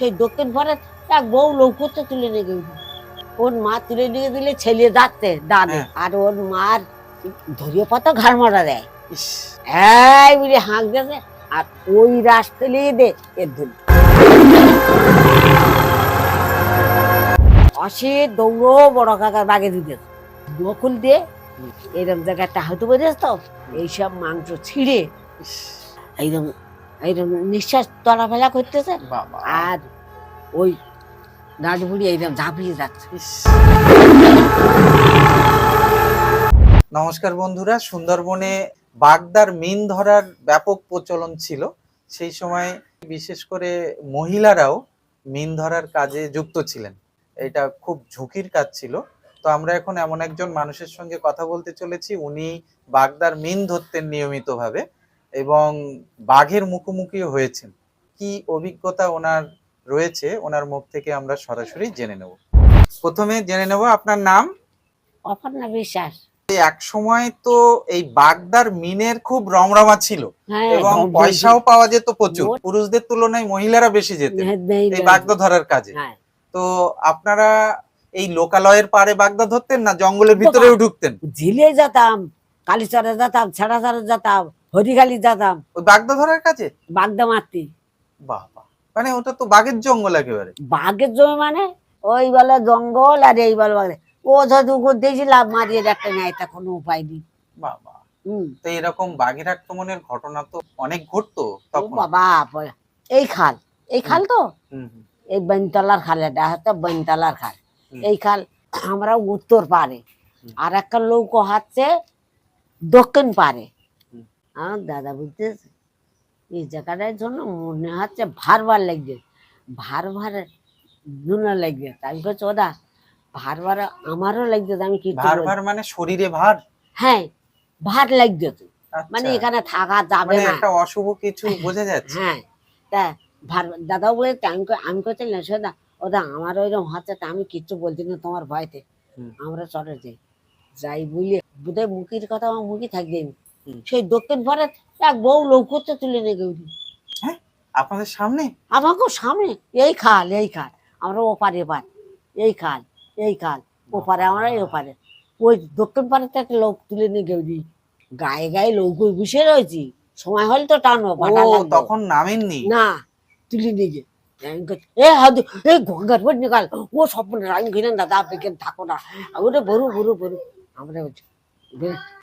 সেই দক্ষিণ পাড়ে এক বউ লৌকোতে তুলে নিয়ে গেল। ওর মা তুলে নিয়ে দিলে ছেলে ডানে হ্যাঁ। আর ওর মার ধরিয়ে পাতা ঘাড় মারা দেয়। এই বলে হাঁক দিয়েছে আর ওই রাস ফেলে দে এর ধরি অসে দৌড়ো বড় কাকার বাগে দিতে। নকুল দিয়ে এরকম জায়গায় একটা হয়তো বোঝাস তো এইসব মাংস ছিঁড়ে। এইরকম এইরকম নিঃশ্বাস তলাফেলা করতেছে আর ওই নাড়ি বুড়ি এইরকম ঝাঁপিয়ে যাচ্ছে। নমস্কার বন্ধুরা সুন্দরবনে বাগদার মিন ধরার ব্যাপক প্রচলন ছিল। সেই সময় বিশেষ করে মহিলারাও মিন ধরার কাজে যুক্ত ছিলেন। এটা খুব ঝুঁকির কাজ ছিল। তো আমরা এখন এমন একজন মানুষের সঙ্গে কথা বলতে চলেছি। উনি বাগদার মিন ধরতেন নিয়মিতভাবে। এবং বাঘের মুখোমুখিও হয়েছেন। কি অভিজ্ঞতা ওনার রয়েছে ওনার মুখ থেকে আমরা সরাসরি জেনে নেব। প্রথমে জেনে নেব আপনার নাম? অপর্ণা বিশ্বাস। এক সময় তো এই বাগদার মিনের খুব রমরমা ছিল হ্যাঁ এবং পয়সাও পাওয়া যেত প্রচুর। পুরুষদের তুলনায় মহিলারা বেশি যেতেন হ্যাঁ, এই বাগদা ধরার কাজে। হ্যাঁ। তো আপনারা এই লোকালয়ের পারে বাগদা ধরতেন না জঙ্গলের ভিতরেও ঢুকতেন? ঝিলে যেতাম। কালীচরে যেতাম ছেড়াচরে যেতাম হরিখালি যেতাম। ওই বাগদা ধরার কাছে? বাগদা মারতি বাবা মানে ওটা তো বাঘের জঙ্গল একেবারে। বাঘের জমি মানে ওই বলে জঙ্গল আর এই বলে বাঘ ও ধরু করতেছি লাভ মারিয়ে একটা নেয় তা কোনো উপায় নেই। বাবা তো এরকম বাঘের আক্রমণের ঘটনা তো অনেক ঘটতো তখন। বাবা এই খাল এই খাল তো? এই বনতলার খাল এটা হচ্ছে বনতলার খাল। এই খাল আমরা উত্তর পারে আর একটা লোক হচ্ছে দক্ষিণ পারে। আমার দাদা বলতেছে এই জায়গাটার জন্য মনে হচ্ছে ভার ভার লাগবে। ভার ভার দুনা লাগবে। তাই বলছে ওদা ভার ভার আমারও লাগবে আমি কি ভার ভার মানে শরীরে ভার? হ্যাঁ ভার লাগবে তো। মানে আচ্ছা। এখানে থাকা যাবে মানে না। একটা অশুভ কিছু বোঝা যাচ্ছে। হ্যাঁ। তা ভার দাদাও বলে আমি আমি করছি না সোদা ওদা আমার ওইরকম হচ্ছে তা আমি কিচ্ছু বলছি না তোমার ভয়তে। আমরা চলে যাই। যাই বুঝলে বোধহয় মুখির কথা আমার মুখে থাকবে সেই দক্ষিণ পাড়ে এক বউ লৌকোতে তুলে নিয়ে গেলি আপনাদের সামনে? আমাকেও সামনে? এই খাল এই খাল। আমরা ওপার এপার এই খাল এই খাল। ওপারে আমরা এই ওপারে। ওই দক্ষিণ পাড়ে তো একটা লোক তুলে নিয়ে গেলি গায়ে গায়ে লৌকো বসে রয়েছি। সময় হলে তো টানবো তখন নামেননি? না তুলে নিয়ে গে আমি এ হাদু এ গঙ্গার পর নিকাল। ও স্বপ্ন আমি ঘিরেন দাদা বেকেন থাকো না। ওরে বড়ু বড়ু বড়ু আমরা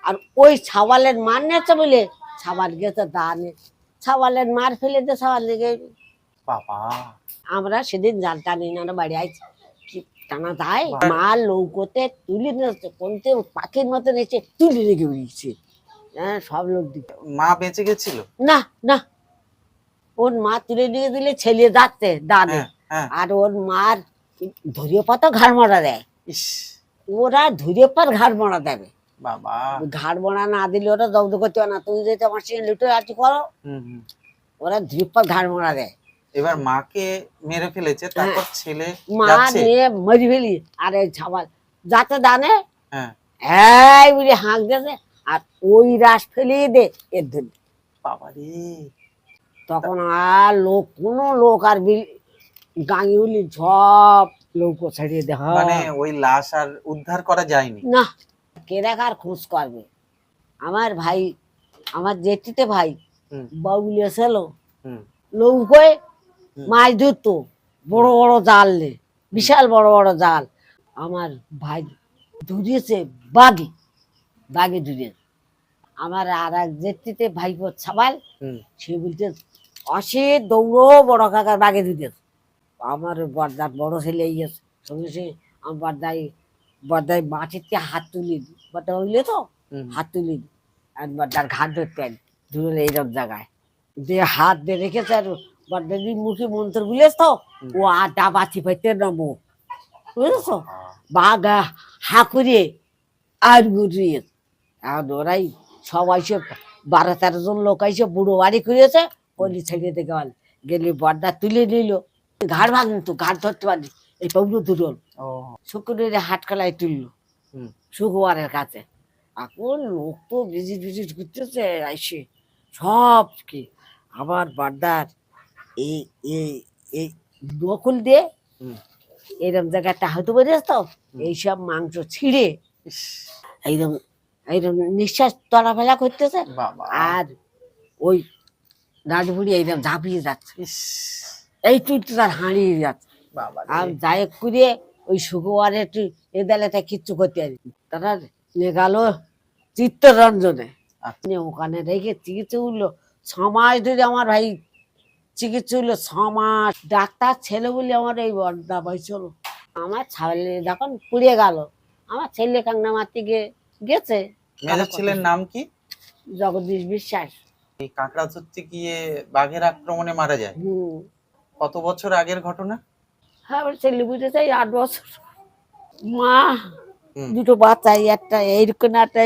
আর ওই ছাওয়ালের মার নেছে বলে ছাওয়াল গেছে দানে। ছাওয়ালের মার ফেলে দিয়ে ছাওয়াল লেগে। বাবা। আমরা সেদিন জাল টানি না বাড়ি আইছি। কি টানা যায়। মা লৌকোতে তুলি নিয়েছে কোনতে পাখির মতো নিয়েছে তুলি লেগে বেরিয়েছে হ্যাঁ সব লোক দিকে মা বেঁচে গেছিল? না না। ওর মা তুলে নিয়ে দিলে ছেলে যাচ্ছে ডানে হ্যাঁ হ্যাঁ। আর ওর মার ধরিয়ে পাতা ঘাড় মারা দেয়। ইস। ওরা ধরিয়ে পার ঘাড় মারা দেবে। বাবা। ঘাড় মারা না দিলে ওরা জব্দ করতে না। তুমি যদি আমার সঙ্গে লুটে আটি করো। ওরা ধরিয়ে পার ঘাড় মারা দেয়। এবার মাকে মেরে ফেলেছে তারপর ছেলে মা নিয়ে মরি ফেলি। আর ছাবাল যাতে দানে? হ্যাঁ। এই বলে হাঁক দিয়েছে আর ওই রাস ফেলিয়ে দে এর ধরি বাবা রে। তখন আর লোক কোনো লোক আর বিল গাঙ্গুলি লোক ছাড়িয়ে দে হ্যাঁ। মানে ওই লাশ আর উদ্ধার করা যায়নি? না কেরাকার খোঁজ করবে? আমার ভাই আমার জেঠিতে ভাই। বাবুলি ছিল নৌকোয় মাছ ধরতো বড় বড় জাল নে বিশাল বড় বড় জাল। আমার ভাই ধরিয়েছে বাঘে বাঘে ধরিয়েছে আমার আর এক জেঠিতে ভাইপো ছাবাল সে বলতে অসে দৌড়ো বড় কাকার বাঘে ধরিয়েছে। আমার বর্দার বড় ছেলে ইয়েছে সঙ্গে সে আমার বর্দাই বর্দাই মাটির থেকে হাত তুলি বর্দা হইলে তো। হাত তুলি আর বর্দার ঘাট ধরতেন দূরে এইরকম জায়গায়। দিয়ে হাত দিয়ে রেখেছে আর বর্দাদি মুখে মন্ত্র বুঝেছ তো ও আটা বাছি পাইতে নমো। বুঝেছ? বাঘ হা করে আর ঘুরিয়ে আর ওরাই সবাই সে বারো তেরো জন লোক আইসে বুড়ো বাড়ি করিয়েছে কলি ছেড়ে গেল। গেলে বর্দা তুলে নিল। ঘাড় ভাঙিন তো ঘাড় ধরতে পারি এই পবলু দুরল ও। শুক্রবারে হাট খেলায় তুললো। হুম। শুক্রবারের কাছে। এখন লোক তো ভিজিট ভিজিট করতেছে আইসে। সব কি? আবার বার্দার এই এই এই নকুল দিয়ে। এরকম জায়গাটা হয়তো বুঝেছ তো? এইসব মাংস ছিঁড়ে এইরকম এইরকম নিঃশ্বাস তলাফেলা করতেছে আর ওই নাটবুড়ি এইরকম ঝাঁপিয়ে যাচ্ছে। ইস, এই টুইটটা তার হারিয়ে যাচ্ছে বাবা আর যাই করে ওই শুক্রবারে একটু এ দেলাটা কিচ্ছু করতে পারি তারা নিয়ে গেল চিত্তরঞ্জনে ওখানে রেখে চিকিৎসা উঠল ছ মাস ধরে আমার ভাই চিকিৎসা হলো ছ মাস ডাক্তার ছেলে বলে আমার এই বর্দা হয়েছিল আমার ছেলে যখন পুড়িয়ে গেল আমার ছেলে কান্না মারতে গিয়ে গেছে। ছেলের নাম কি? জগদীশ বিশ্বাস। এই কাঁকড়া ধরতে গিয়ে বাঘের আক্রমণে মারা যায়? হুম। কত বছর আগের ঘটনা? হ্যাঁ আমার ছেলে বুঝতে চাই আট বছর। মা দুটো বাচ্চা একটা এইরকম একটা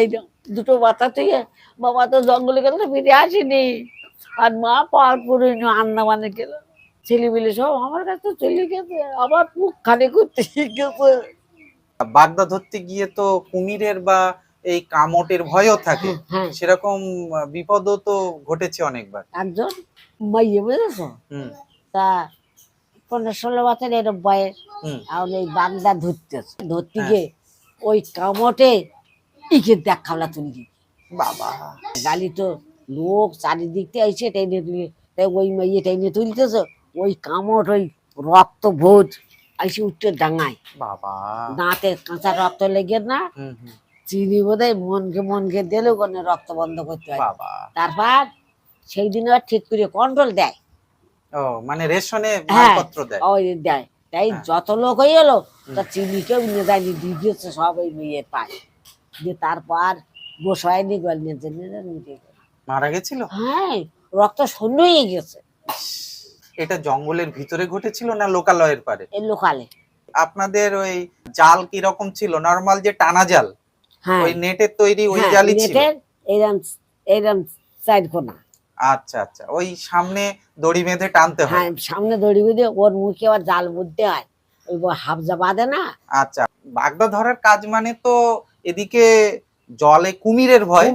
দুটো বাচ্চা থেকে বাবা তো জঙ্গলে গেল ফিরে আসেনি। আর মা পাওয়ার পরে আন্দামানে গেল। ছেলে মিলে সব আমার কাছে চলে গেছে আবার মুখ খালি করতে গেছে। বাগদা ধরতে গিয়ে তো কুমিরের বা এই কামটের ভয়ও থাকে। হ্যাঁ সেরকম বিপদও তো ঘটেছে অনেকবার। একজন মাইয়ে বুঝেছ? তা পনেরো ষোলো বছর এরকম বয়স। আর ওই বাগদা ধরতে ধরতে হ্যাঁ। গিয়ে ওই কামটে ইকে দেখ খাবলা তুলি বাবা। গালি তো লোক চারিদিক থেকে আইসে টেনে তুলে তাই ওই মেয়ে টেনে তুলতেছে। ওই কামড় ওই রক্ত ভোজ আইসে উঠতে ডাঙায়। বাবা। দাঁতে কাঁচা রক্ত লেগে না। চিনি বোধহয় মনকে মনকে দিলেও কোনো রক্ত বন্ধ করতে হয়। বাবা। তারপর সেই দিন আবার ঠিক করে কন্ট্রোল দেয়। ও মানে রেশনে হ্যাঁ। মালপত্র দেয়। ওই দেয়। তাই হ্যাঁ। যত লোক হয়ে গেলো তা চিনি কেউ নিয়ে দিয়ে দিয়েছে মেয়ের পায়। দিয়ে তারপর বসায় গল নিয়ে নিতে মারা গেছিল? হ্যাঁ রক্ত শূন্য হয়ে গেছে। এটা জঙ্গলের ভিতরে ঘটেছিল না লোকালয়ের পারে? এই লোকালে। আপনাদের ওই জাল কি রকম ছিল? নরমাল যে টানা জাল? হ্যাঁ। ওই নেটের তৈরি ওই জালই ছিল? নেটের এইরকম এইরকম সাইড কোনা আচ্ছা আচ্ছা। ওই সামনে দড়ি বেঁধে টানতে হয়। হ্যাঁ সামনে দড়ি বেঁধে ওর মুখে আবার জাল বুঝতে হয়। ওই বাঁধে না? আচ্ছা বাগদা ধরার কাজ মানে তো এদিকে জলে কুমিরের ভয়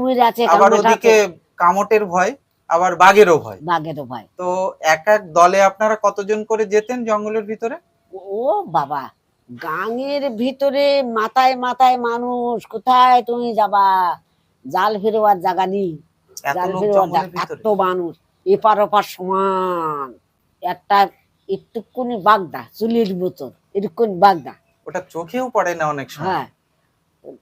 আবার ওদিকে কামটের ভয় আবার বাঘেরও ভয়। বাঘেরও ভয়। তো এক এক দলে আপনারা কতজন করে যেতেন জঙ্গলের ভিতরে? ও বাবা গাঙের ভিতরে মাথায় মাথায় মানুষ কোথায় তুমি যাবা? জাল ফেরোবার জায়গা নেই। এত মানুষ এপার ওপার সমান। একটা একটুকুনি বাগদা চুলির মতন এরকম বাগদা। ওটা চোখেও পড়ে না অনেক সময়। হ্যাঁ।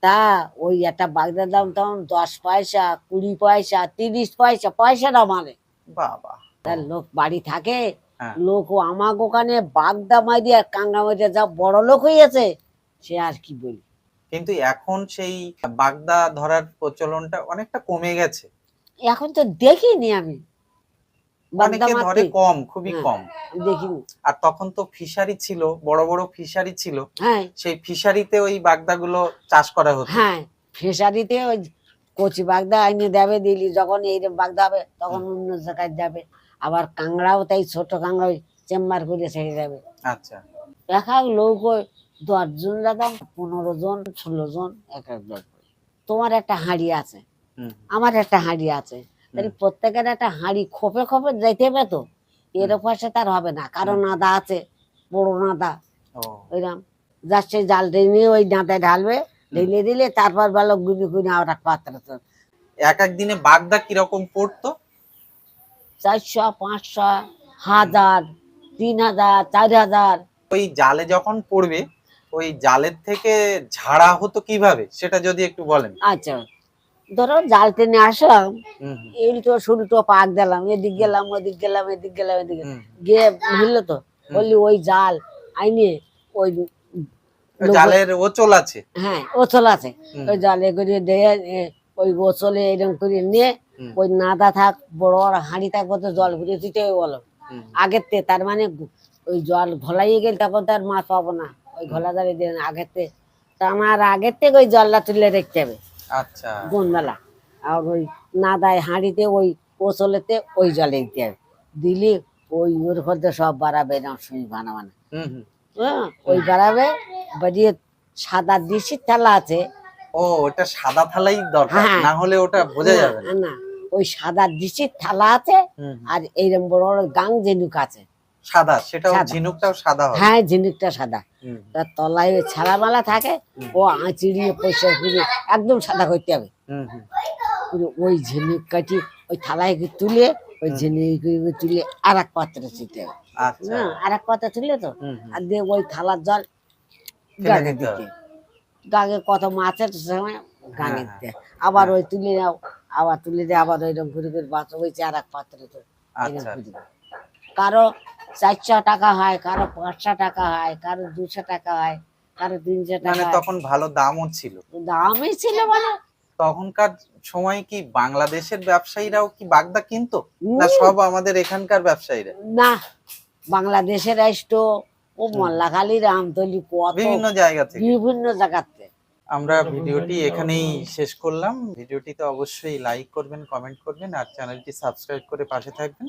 তা ওই একটা বাগদার দাম তখন দশ পয়সা কুড়ি পয়সা তিরিশ পয়সা পয়সা না মানে বাবা। তার লোক বাড়ি থাকে হ্যাঁ। লোক ও আমার ওখানে বাগদা মারি আর কাঙ্গা মারি যা বড় লোক হয়েছে সে আর কি বলি। কিন্তু এখন সেই বাগদা ধরার প্রচলনটা অনেকটা কমে গেছে। এখন তো দেখিনি আমি। বাগদা অনেকে ধরে কম খুবই হ্যাঁ। কম। দেখিনি। আর তখন তো ফিশারি ছিল বড় বড় ফিশারি ছিল। হ্যাঁ। সেই ফিশারিতে ওই বাগদাগুলো চাষ করা হতো। হ্যাঁ ফেসারিতে ওই কচি বাগদা আইনে দেবে দিলি যখন এইরকম বাগদা হবে তখন অন্য জায়গায় যাবে। আবার কাংড়াও তাই ছোট কাংড়া চেম্বার করে ছেড়ে যাবে আচ্ছা। এক এক লোক ওই দশজন যেতাম পনেরো জন ষোলো জন এক এক তোমার একটা হাঁড়ি আছে। আমার একটা হাঁড়ি আছে। তাহলে প্রত্যেকের একটা হাঁড়ি খোপে খোপে যাইতে হবে তো? এর পাশে তার হবে না কারও নাদা আছে বড় নাদা ওইরকম। যাচ্ছে জাল নিয়ে ওই নাদায় ঢালবে ঢেলে দিলে তারপর ভালো গুনি গুনি আর এক পাত্র এক এক দিনে বাগদা কীরকম পড়তো? চারশো পাঁচশো হাজার তিন হাজার চার হাজার। ওই জালে যখন পড়বে ওই জালের থেকে ঝাড়া হতো কীভাবে? সেটা যদি একটু বলেন। আচ্ছা। ধরো জাল টেনে আসলাম উল্টো সুলটো পাক দিলাম এদিক গেলাম ওদিক গেলাম এদিক গেলাম এদিক। গিয়ে মিললো তো? বললি ওই জাল আইনে ওই ওই জালের ওচল আছে। হ্যাঁ ওচল আছে। ওই জালে করে দিয়ে ওই ওচলে এরকম করে নিয়ে ওই নাদা থাক বড় বড় হাঁড়ি থাকব তো জল ঘুরে দিতে বলো। আগের তে তার মানে ওই জল ঘোলাইয়ে গেলে তখন তার মাছ পাবো না। ওই ঘোলা দিয়ে আগের তে টানার আগের থেকে ওই জলটা তুলে রাখতে হবে। আচ্ছা। আর ওই নাদায় হাঁড়িতে ওই ওচলেতে ওই জলে দিতে হবে। দিলি ওই ওর মধ্যে সব বাড়াবে না শুনি হ্যাঁ ওই বাড়াবে বাড়িয়ে সাদা দিশির থালা আছে। ও ওটা সাদা থালাই দরকার হ্যাঁ। না হলে ওটা বোঝা যাবে না। ওই সাদা দিশির থালা আছে। আর এইরকম বড় বড় গাং জেনুক আছে। সাদা সাদা। ঝিনুকটাও সাদা হয় হ্যাঁ ঝিনুকটা সাদা। তার তলায় ওই ছাড়ামালা থাকে ও আঁচিড়িয়ে পয়সা করে একদম সাদা করতে হবে। ওই ঝিনুক কাটি ওই থালায় তুলে ওই ঝিনুক তুলে আর এক পাত্রে হবে। আচ্ছা। হ্যাঁ আর এক পাত্রে তুলে তো আর দিয়ে ওই থালার জল গাঙে দিতে। গাঙে কত মাছের সময় গাঙে হ্যাঁ, দিতে। আবার হ্যাঁ। ওই তুলে নাও আবার তুলে দিয়ে আবার ওইরকম করে করে বাঁচো হয়েছে আর এক পাত্রে তো। আচ্ছা। কারও চারশো টাকা হয় কারও পাঁচশো টাকা হয় কারও দুশো টাকা হয় কারও তিনশো টাকা মানে তখন ভালো দামও ছিল। দামই ছিল মানে। তখনকার সময় কি বাংলাদেশের ব্যবসায়ীরাও কি বাগদা কিনতো? না সব আমাদের এখানকার ব্যবসায়ীরা? না বাংলাদেশের আসতো ও মোল্লাখালী রামতলি কত বিভিন্ন জায়গা থেকে। বিভিন্ন জায়গাতে আমরা ভিডিওটি এখানেই শেষ করলাম। ভিডিওটিতে অবশ্যই লাইক করবেন কমেন্ট করবেন আর চ্যানেলটি সাবস্ক্রাইব করে পাশে থাকবেন।